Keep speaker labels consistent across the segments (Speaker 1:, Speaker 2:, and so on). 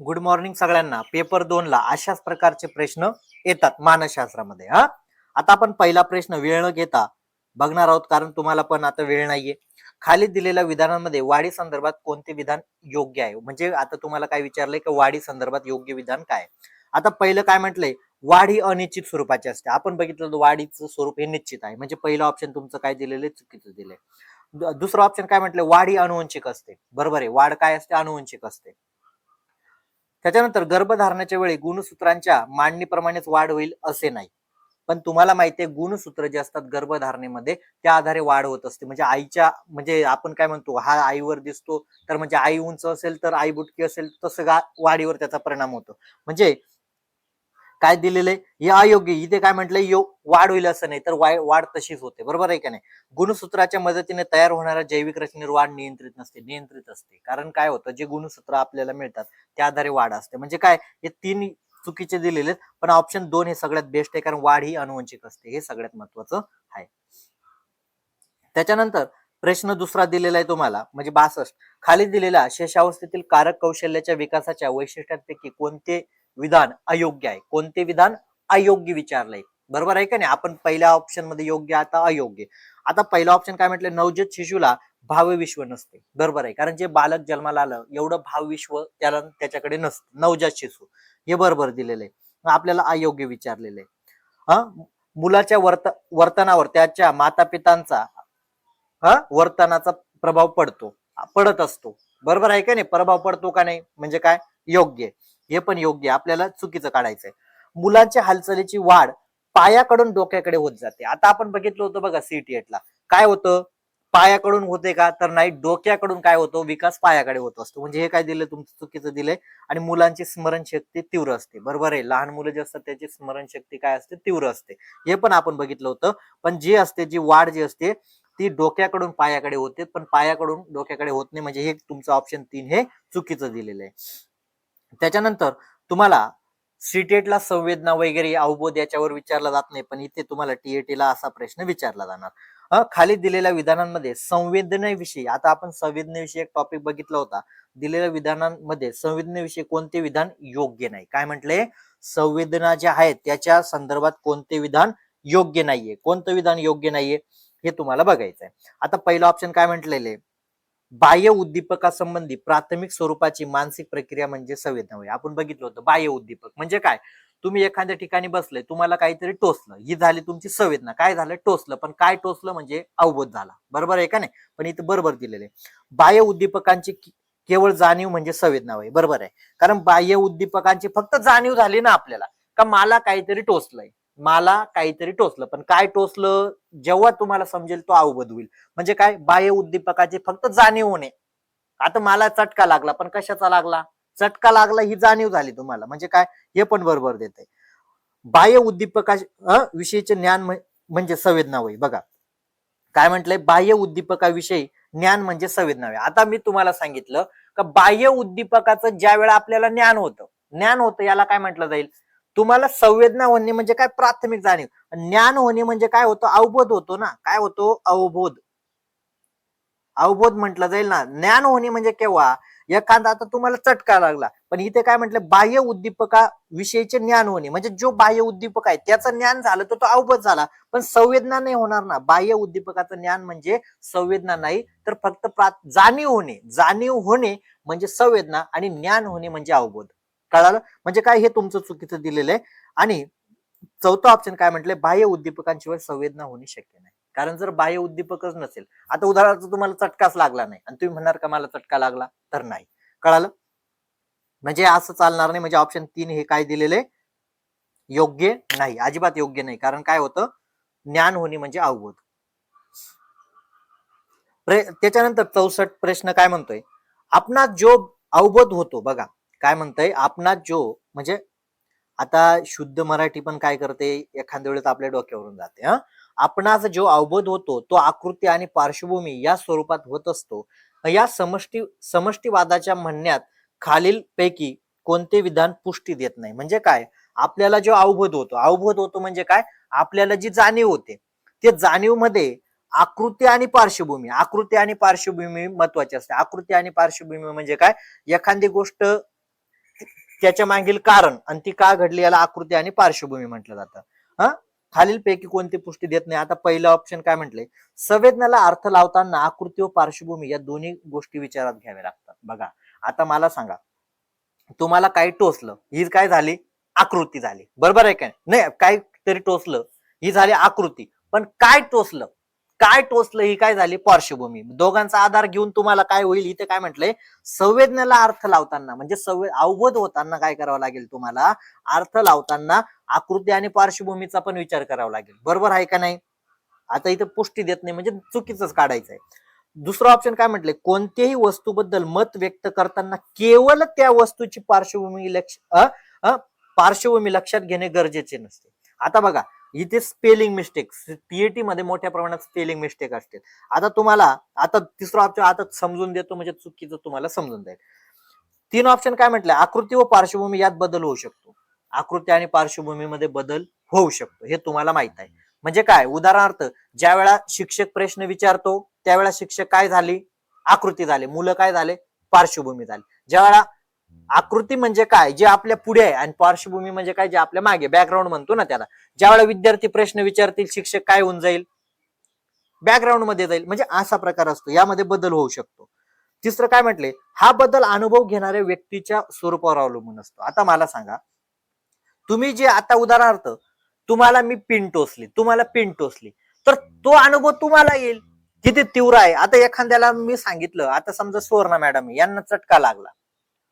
Speaker 1: Good morning सगळ्यांना. Paper दोन ला अशाच प्रकारचे प्रश्न येतात मानसशास्त्रामध्ये हा? आता आपण पहिला प्रश्न वेळ न घेता बघणार आहोत कारण तुम्हाला पण आता वेळ नाहीये. खाली दिलेल्या विधानांमध्ये वाढी संदर्भात कोणते विधान योग्य आहे? म्हणजे आता तुम्हाला काय विचारलंय की वाढी संदर्भात योग्य विधान काय? आता पहिलं काय म्हटलंय? वाढ ही अनिश्चित स्वरूपाची असते. आपण बघितलं तर वाढीचं स्वरूप हे निश्चित आहे. म्हणजे पहिलं ऑप्शन तुमचं काय दिलेलं चुकीचं दिलंय. दुसरं ऑप्शन काय म्हटलंय? वाढ ही अनुवंशिक असते. बरोबर आहे. वाढ काय असते? अनुवंशिक असते. त्याच्यानंतर गर्भधारणाच्या वेळी गुणसूत्रांच्या मांडणीप्रमाणेच वाढ होईल असे नाही. पण तुम्हाला माहितीये गुणसूत्र जे असतात गर्भधारणेमध्ये त्या आधारे वाढ होत असते. म्हणजे आईच्या म्हणजे आपण काय म्हणतो हा आईवर दिसतो तर म्हणजे आई उंच असेल तर आई बुटकी असेल तसं वाढीवर त्याचा परिणाम होतो. म्हणजे काय दिलेलं आहे हे अयोग्य. इथे काय म्हटलंय? यो वाढ होईल असं नाही. तर वाय- वाढ तशीच होते. बरोबर आहे का नाही? गुणसूत्राच्या मदतीने तयार होणाऱ्या जैविक रचनेवर वाढ नियंत्रित नसते. नियंत्रित असते. कारण काय होतं? जे गुणसूत्र आपल्याला मिळतात त्या आधारे वाढ असते. म्हणजे काय? हे तीन चुकीचे दिलेले आहेत, पण ऑप्शन दोन हे सगळ्यात बेस्ट आहे. कारण वाढ ही अनुवंशिक असते. हे सगळ्यात महत्वाचं आहे. त्याच्यानंतर प्रश्न दुसरा दिलेला आहे तुम्हाला. म्हणजे बासष्ट. खाली दिलेला शेषावस्थेतील कारक कौशल्याच्या विकासाच्या वैशिष्ट्यांपैकी कोणते विधान अयोग्य आहे. कोणते विधान? अयोग्य विचारलंय. बरोबर आहे का नाही? आपण पहिल्या ऑप्शनमध्ये योग्य आता अयोग्य. आता पहिला ऑप्शन काय म्हटलं? नवजात शिशूला भावविश्व नसते. बरोबर आहे. कारण जे बालक जन्माला आलं एवढं भावविश्व त्याला त्याच्याकडे नसतं. नवजात शिशू. हे बरोबर दिलेलं आहे. आपल्याला अयोग्य विचारलेलं आहे. हा? मुलाच्या वर्त वर्तनावर त्याच्या माता पितांचा हा? वर्तनाचा प्रभाव पडतो. पडत असतो. बरोबर आहे का नाही? प्रभाव पडतो का नाही? म्हणजे काय? योग्य हे पण योग्य आपल्याला चुकीचं काढायचंय. मुलांच्या हालचालीची वाढ पायाकडून डोक्याकडे होत जाते. आता आपण बघितलं होतं बघा सीटी एटला काय होतं? पायाकडून होते का? तर नाही डोक्याकडून काय होतो? विकास पायाकडे होत असतो. म्हणजे हे काय दिलं तुमचं चुकीचं दिलंय. आणि मुलांची स्मरणशक्ती तीव्र असते. बरोबर आहे? लहान मुलं जे असतात त्याची स्मरणशक्ती काय असते? तीव्र असते. हे पण आपण बघितलं होतं. पण जे असते जी वाढ जी असते ती डोक्याकडून पायाकडे होते. पण पायाकडून डोक्याकडे होत नाही. म्हणजे हे तुमचं ऑप्शन तीन हे चुकीचं दिलेलं आहे. त्याच्यानंतर तुम्हाला सीटेटला संवेदना वगैरे अवबोध याच्यावर विचारला जात नाही पण इथे तुम्हाला टीएटीला असा प्रश्न विचारला जाणार. खाली दिलेल्या विधानांमध्ये संवेदनेविषयी आता आपण संवेदनेविषयी एक टॉपिक बघितला होता. दिलेल्या विधानांमध्ये संवेदनेविषयी कोणते विधान योग्य नाही? काय म्हटले? संवेदना ज्या आहेत त्याच्या संदर्भात कोणते विधान योग्य नाहीये? कोणतं विधान योग्य नाहीये? हे तुम्हाला बघायचंय. आता पहिलं ऑप्शन काय म्हटलेले? बाह्य उद्दीपकासंबंधी प्राथमिक स्वरूपाची मानसिक प्रक्रिया म्हणजे संवेदना होय आपण बघितलं होतं बाह्य उद्दीपक. म्हणजे काय? तुम्ही एखाद्या ठिकाणी बसले तुम्हाला काहीतरी टोचलं. ही झाली तुमची संवेदना. काय झालं? टोचलं. पण काय टोचलं म्हणजे अवबोध झाला. बरोबर आहे का नाही? पण इथं बरोबर दिलेले बाह्य उद्दीपकांची केवळ जाणीव म्हणजे संवेदना होय बरोबर आहे. कारण बाह्य उद्दीपकांची फक्त जाणीव झाली ना आपल्याला का मला काहीतरी टोचलंय. मला काहीतरी टोचलं. पण काय टोचलं? जेव्हा तुम्हाला समजेल तो अवबोध होईल. म्हणजे काय? बाह्य उद्दीपकाची फक्त जाणीव होणे. आता मला चटका लागला पण कशाचा लागला? चटका लागला ही जाणीव झाली तुम्हाला. म्हणजे काय? हे पण बरोबर देते बाह्य उद्दीपका विषयीचे ज्ञान म्हणजे संवेदना होय. बघा. काय म्हटलंय बाह्य उद्दीपकाविषयी ज्ञान म्हणजे संवेदना होय. आता मी तुम्हाला सांगितलं का बाह्य उद्दीपकाचं ज्या वेळा आपल्याला ज्ञान होतं ज्ञान होतं याला काय म्हटलं जाईल? तुम्हाला संवेदना होणे म्हणजे काय? प्राथमिक जाणीव. ज्ञान होणे म्हणजे काय होतं? अवबोध होतो ना. काय होतो? अवबोध. अवबोध म्हटलं जाईल ना. ज्ञान होणे म्हणजे केव्हा? एखादा आता तुम्हाला चटका लागला. पण इथे काय म्हटलं? बाह्य उद्दीपका विषयीचे ज्ञान होणे. म्हणजे जो बाह्य उद्दीपक आहे त्याचं ज्ञान झालं तर तो अवबोध झाला. पण संवेदना नाही होणार ना. बाह्य उद्दीपकाचं ज्ञान म्हणजे संवेदना नाही. तर फक्त प्रा- जाणीव होणे. जाणीव होणे म्हणजे संवेदना आणि ज्ञान होणे म्हणजे अवबोध. कळालं? म्हणजे काय हे तुमचं चुकीचं दिलेलं आहे? आणि चौथं ऑप्शन काय म्हटलंय? बाह्य उद्दीपकांशिवाय संवेदना होणे शक्य नाही. कारण जर बाह्य उद्दीपकच नसेल आता उदाहरणार्थ तुम्हाला चटकाच लागला नाही आणि तुम्ही म्हणणार का मला चटका लागला? तर नाही. कळालं? म्हणजे असं चालणार नाही. म्हणजे ऑप्शन तीन हे काय दिलेले योग्य नाही. अजिबात योग्य नाही. कारण काय होतं? ज्ञान होणे म्हणजे अवबोध त्याच्यानंतर चौसष्ट प्रश्न काय म्हणतोय? आपणात जो अवबोध होतो बघा. काय म्हणतंय? आपणात जो म्हणजे आता शुद्ध मराठी पण काय करते? एखाद्या वेळेस आपल्या डोक्यावरून जाते हा? आपणास जो अवबोध होतो तो आकृती आणि पार्श्वभूमी या स्वरूपात होत असतो. या समष्टी समष्टीवादाच्या म्हणण्यात खालील पैकी कोणते विधान पुष्टी देत नाही. म्हणजे काय? आपल्याला जो अवबोध होतो. अवबोध होतो म्हणजे काय? आपल्याला जी जाणीव होते ते जाणीवमध्ये आकृती आणि पार्श्वभूमी आकृती आणि पार्श्वभूमी महत्वाची असते. आकृती आणि पार्श्वभूमी म्हणजे काय? एखादी गोष्ट त्याच्या मागील कारण आणि ती का घडली याला आकृती आणि पार्श्वभूमी म्हटलं जातं. हा? खालीलपैकी कोणती पुष्टी देत नाही? आता पहिलं ऑप्शन काय म्हटलंय संवेदनाला अर्थ लावताना आकृती व पार्श्वभूमी या दोन्ही गोष्टी विचारात घ्याव्या लागतात. बघा आता मला सांगा. तुम्हाला काही टोचलं ही काय झाली? आकृती झाली. बरोबर आहे काय नाही काहीतरी टोचलं ही झाली आकृती. पण काय टोचलं? काय टोचलं ही काय झाली? पार्श्वभूमी. दोघांचा आधार घेऊन तुम्हाला काय होईल इथे काय म्हटलंय? संवेदनेला अर्थ लावताना म्हणजे संवे अवबोध होताना काय करावं लागेल तुम्हाला? अर्थ लावताना आकृती आणि पार्श्वभूमीचा पण विचार करावा लागेल. बरोबर आहे का नाही? आता इथे पुष्टी देत नाही म्हणजे चुकीचंच काढायचंय. दुसरं ऑप्शन काय म्हटलंय? कोणत्याही वस्तूबद्दल मत व्यक्त करताना केवळ त्या वस्तूची पार्श्वभूमी लक्ष पार्श्वभूमी लक्षात घेणे गरजेचे नसते. आता बघा इथे स्पेलिंग मिस्टेक पीएटी मध्ये मोठ्या प्रमाणात स्पेलिंग मिस्टेक असते आता तुम्हाला आता तिसरा ऑप्शन आता समजून देतो म्हणजे चुकीचं तुम्हाला समजून जाईल. तीन ऑप्शन काय म्हटलं? आकृती व पार्श्वभूमी यात बदल होऊ शकतो. आकृती आणि पार्श्वभूमीमध्ये बदल होऊ शकतो. हे तुम्हाला माहीत आहे. म्हणजे काय? उदाहरणार्थ ज्या वेळा शिक्षक प्रश्न विचारतो त्यावेळा शिक्षक काय झाली? आकृती झाली. मुलं काय झाले? पार्श्वभूमी झाली. ज्या वेळा आकृती म्हणजे काय? जे आपल्या पुढे आहे आणि पार्श्वभूमी म्हणजे काय? जे आपल्या मागे बॅकग्राऊंड म्हणतो ना त्याला. ज्या विद्यार्थी प्रश्न विचारतील शिक्षक काय होऊन जाईल? बॅकग्राऊंडमध्ये जाईल. म्हणजे असा प्रकार असतो. यामध्ये बदल होऊ शकतो. तिसरं काय म्हटले? हा बदल अनुभव घेणाऱ्या व्यक्तीच्या स्वरूपावर अवलंबून असतो. आता मला सांगा. तुम्ही जे आता उदाहरणार्थ तुम्हाला मी पिन टोचली तुम्हाला पिन टोचली तर तो अनुभव तुम्हाला येईल. किती तीव्र आहे? आता एखाद्याला मी सांगितलं. आता समजा सुवर्णा मॅडम यांना चटका लागला.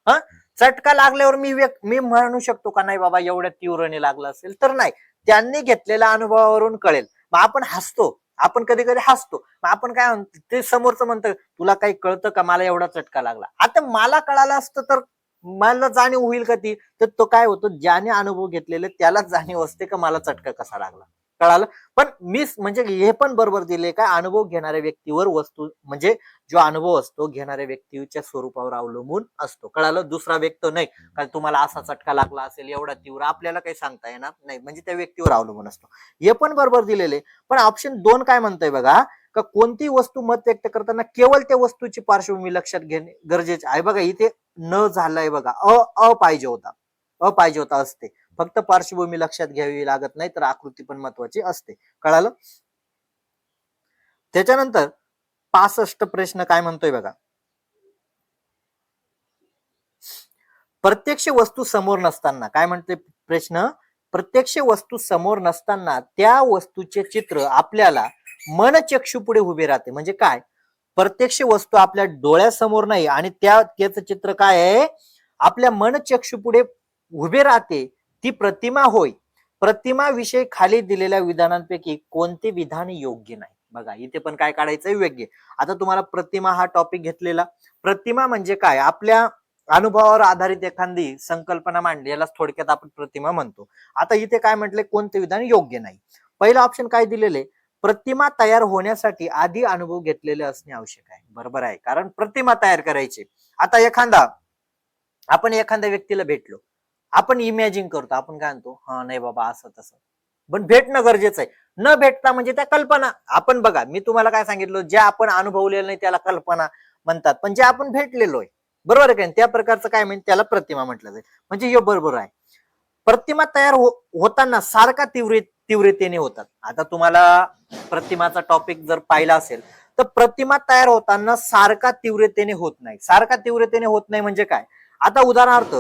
Speaker 1: हा? चटका लागल्यावर मी व्यक- मी म्हणू शकतो का नाही बाबा एवढ्या तीव्रने लागला असेल? तर नाही. त्यांनी घेतलेल्या अनुभवावरून कळेल. मग आपण हसतो. आपण कधी कधी हसतो. मग आपण काय म्हणतो ते समोरचं म्हणतं तुला काही कळतं का? मला एवढा चटका लागला. आता मला कळालं असतं तर मला जाणीव होईल का ती? तर तो काय होतो? ज्याने अनुभव घेतलेले त्यालाच जाणीव असते का मला चटका कसा लागला? कळालं. पण मिस म्हणजे हे पण बरोबर दिले काय अनुभव घेणाऱ्या व्यक्तीवर वस्तू म्हणजे जो अनुभव असतो घेणाऱ्या व्यक्तीच्या स्वरूपावर अवलंबून असतो. कळालं? दुसरा व्यक्ती नाही. कारण तुम्हाला असा चटका लागला असेल एवढा तीव्र आपल्याला काही सांगता येणार नाही. म्हणजे त्या व्यक्तीवर अवलंबून असतो. हे पण बरोबर दिलेले पण ऑप्शन दोन काय म्हणतोय बघा का कोणती वस्तू मत व्यक्त करताना केवळ त्या वस्तूची पार्श्वभूमी लक्षात घेणे गरजेचे आहे. बघा इथे न झालंय बघा अ अ पाहिजे होता. अ पाहिजे होता असते. फक्त पार्श्वभूमी लक्षात घ्यावी लागत नाही तर आकृती पण महत्वाची असते. कळालं? त्याच्यानंतर पासष्ट प्रश्न काय म्हणतोय बघा. प्रत्यक्ष वस्तू समोर नसताना काय म्हणते प्रश्न? प्रत्यक्ष वस्तू समोर नसताना त्या वस्तूचे चित्र आपल्याला मनचक्षू पुढे उभे राहते. म्हणजे काय? प्रत्यक्ष वस्तू आपल्या डोळ्यासमोर नाही आणि त्या त्याचं चित्र काय आहे? आपल्या मनचक्षू पुढे उभे राहते. ती प्रतिमा होय. प्रतिमा विषयी खाली दिलेल्या विधानांपैकी कोणते विधान योग्य नाही? बघा इथे पण काय काढायचं योग्य. आता तुम्हाला प्रतिमा हा टॉपिक घेतलेला. प्रतिमा म्हणजे काय? आपल्या अनुभवावर आधारित एखादी संकल्पना मांडली याला थोडक्यात आपण प्रतिमा म्हणतो. आता इथे काय म्हटले कोणते विधान योग्य नाही? पहिलं ऑप्शन काय दिलेले? प्रतिमा तयार होण्यासाठी आधी अनुभव घेतलेले असणे आवश्यक आहे. बरोबर आहे. कारण प्रतिमा तयार करायची. आता एखादा आपण एखाद्या व्यक्तीला भेटलो. आपण इमॅजिन करतो आपण काय म्हणतो हा नाही बाबा असं तसं. पण भेटणं गरजेचं आहे. न भेटता म्हणजे त्या कल्पना. आपण बघा मी तुम्हाला काय सांगितलं जे आपण अनुभवलेलं नाही त्याला कल्पना म्हणतात. पण जे आपण भेटलेलो आहे बरोबर आहे त्या प्रकारचं काय म्हणजे त्याला प्रतिमा म्हटलं जाईल. म्हणजे हे बरोबर आहे. प्रतिमा तयार हो- होताना सारखा तीव्र तीव्रतेने होतात. आता तुम्हाला प्रतिमाचा टॉपिक जर पाहिला असेल तर प्रतिमा तयार होताना सारखा तीव्रतेने होत नाही. सारखा तीव्रतेने होत नाही म्हणजे काय? आता उदाहरणार्थ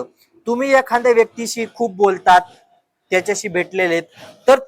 Speaker 1: तुम्ही एखाद्या व्यक्तीशी खूप बोलतात त्याच्याशी भेटलेले तर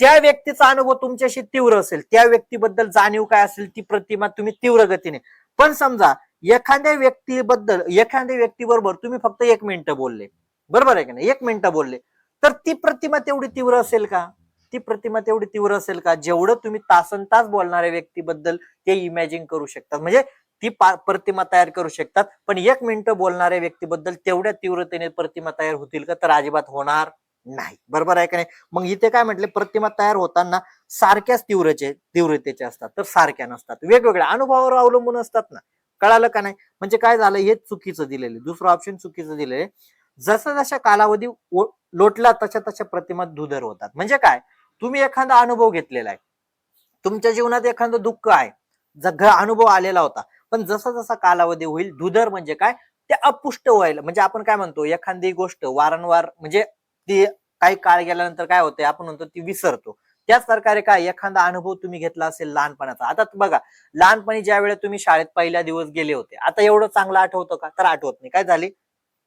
Speaker 1: त्या व्यक्तीचा अनुभव तुमच्याशी तीव्र असेल. त्या व्यक्तीबद्दल जाणीव काय असेल ती प्रतिमा तुम्ही तीव्र गतीने. पण समजा एखाद्या व्यक्तीबद्दल एखाद्या व्यक्तीबरोबर तुम्ही फक्त एक मिनिट बोलले. बरोबर आहे की नाही? एक मिनिट बोलले. तर ती प्रतिमा तेवढी तीव्र असेल का? ती प्रतिमा तेवढी तीव्र असेल का? जेवढं तुम्ही तासन तास बोलणाऱ्या व्यक्तीबद्दल ते इमॅजिन करू शकतात. म्हणजे ती पा- प्रतिमा तयार करू शकतात. पण एक मिनिटं बोलणाऱ्या व्यक्तीबद्दल तेवढ्या तीव्रतेने प्रतिमा तयार होतील का? तर अजिबात होणार नाही. बरोबर आहे का नाही? मग इथे काय म्हटले? प्रतिमा तयार होताना सारख्याच तीव्रचे तीव्रतेचे असतात. तर सारख्या नसतात. वेगवेगळ्या अनुभवावर अवलंबून असतात ना. कळालं का नाही? म्हणजे काय झालं? हे चुकीचं दिलेलं दुसरं ऑप्शन चुकीचं दिलेलं जसा जसा कालावधी लोटला तशा तशा प्रतिमा दुधर होतात. म्हणजे काय? तुम्ही एखादा अनुभव घेतलेला आहे. तुमच्या जीवनात एखादं दुःख आहे. जग अनुभव आलेला होता. पण जसा जसा कालावधी होईल दुधर म्हणजे काय? ते अपुष्ट व्हायला. म्हणजे आपण काय म्हणतो एखादी गोष्ट वारंवार म्हणजे ती काही काळ गेल्यानंतर काय होते आपण म्हणतो ती विसरतो. त्याच प्रकारे काय एखादा अनुभव तुम्ही घेतला असेल लहानपणाचा. आता बघा लहानपणी ज्या वेळेला तुम्ही शाळेत पहिल्या दिवस गेले होते आता एवढं चांगलं आठवतं का? तर आठवत नाही. काय झाले?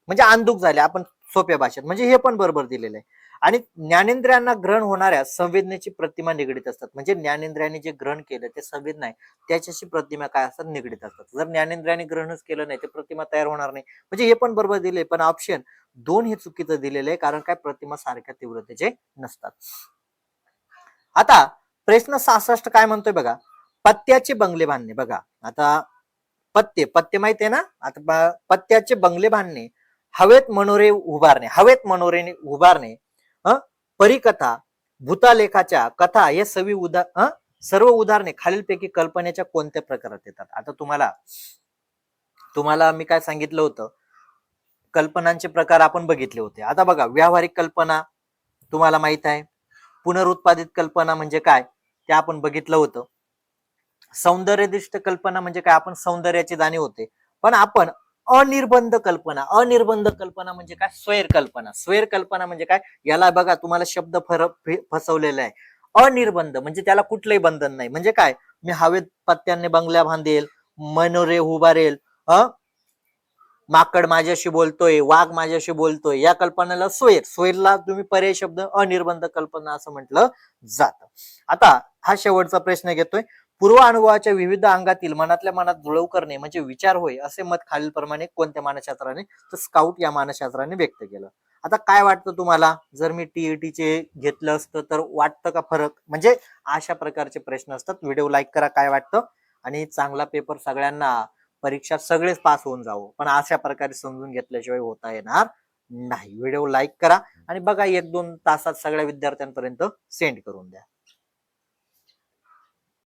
Speaker 1: म्हणजे अंधुक झाले. आपण सोप्या भाषेत. म्हणजे हे पण बरोबर दिलेलं आहे. आणि ज्ञानेंद्रियांना ग्रहण होणाऱ्या संवेदनेची प्रतिमा निगडीत असतात. म्हणजे ज्ञानेंद्रियांनी जे ग्रहण केलं ते संवेदना आहे त्याच्याशी प्रतिमा काय असतात? निगडीत असतात. जर ज्ञानेंद्रियांनी ग्रहणच केलं नाही ते प्रतिमा तयार होणार नाही. म्हणजे हे पण बरोबर दिले पण ऑप्शन दोन हे चुकीचं दिलेलं आहे. कारण काय? प्रतिमा सारख्या तीव्रतेचे नसतात. आता प्रश्न सहासष्ट काय म्हणतोय बघा? पत्त्याचे बंगले बांधणे. बघा आता पत्ते पत्ते माहीत आहे ना? आता पत्त्याचे बंगले बांधणे हवेत मनोरे उभारणे. हवेत मनोरे उभारणे अ? परिकथा भूतालेखाच्या कथा हे सवी उदा सर्व उदाहरणे खालीलपैकी कल्पनेच्या कोणत्या प्रकारात येतात? आता तुम्हाला तुम्हाला मी काय सांगितलं होतं? कल्पनांचे प्रकार आपण बघितले होते. आता बघा व्यावहारिक कल्पना तुम्हाला माहीत आहे. पुनरुत्पादित कल्पना म्हणजे काय? ते आपण बघितलं होतं. सौंदर्यदिष्ट कल्पना म्हणजे काय? आपण सौंदर्याची जाणीव होते. पण आपण अनिर्बंध कल्पना. अनिर्बंध कल्पना म्हणजे काय? स्वैर कल्पना. स्वैर कल्पना म्हणजे काय? याला बघा तुम्हाला शब्द फरक फसवलेला आहे. अनिर्बंध म्हणजे त्याला कुठलंही बंधन नाही. म्हणजे काय? मी हवेत पत्त्याने बंगल्या बांधेल मनोरे उभारेल अ माकड माझ्याशी बोलतोय वाघ माझ्याशी बोलतोय. या कल्पनेला सोयर सोयरला तुम्ही पर्याय शब्द अनिर्बंध कल्पना असं म्हटलं जात. आता हा शेवटचा प्रश्न घेतोय. पूर्व अनुभवाच्या विविध अंगातील मनातल्या मनात जुळव करणे म्हणजे विचार होय असे मत खालीलप्रमाणे कोणत्या मानसशास्त्राने तर स्काउट या मानसशास्त्राने व्यक्त केलं. आता काय वाटतं तुम्हाला? जर मी टीईटीचे घेतलं असतं तर वाटतं का फरक? म्हणजे अशा प्रकारचे प्रश्न असतात. व्हिडिओ लाईक करा काय वाटतं? आणि चांगला पेपर सगळ्यांना परीक्षा सगळेच पास होऊन जावं. पण अशा प्रकारे समजून घेतल्याशिवाय होता येणार नाही. व्हिडिओ लाईक करा आणि बघा एक दोन तासात सगळ्या विद्यार्थ्यांपर्यंत सेंड करून द्या.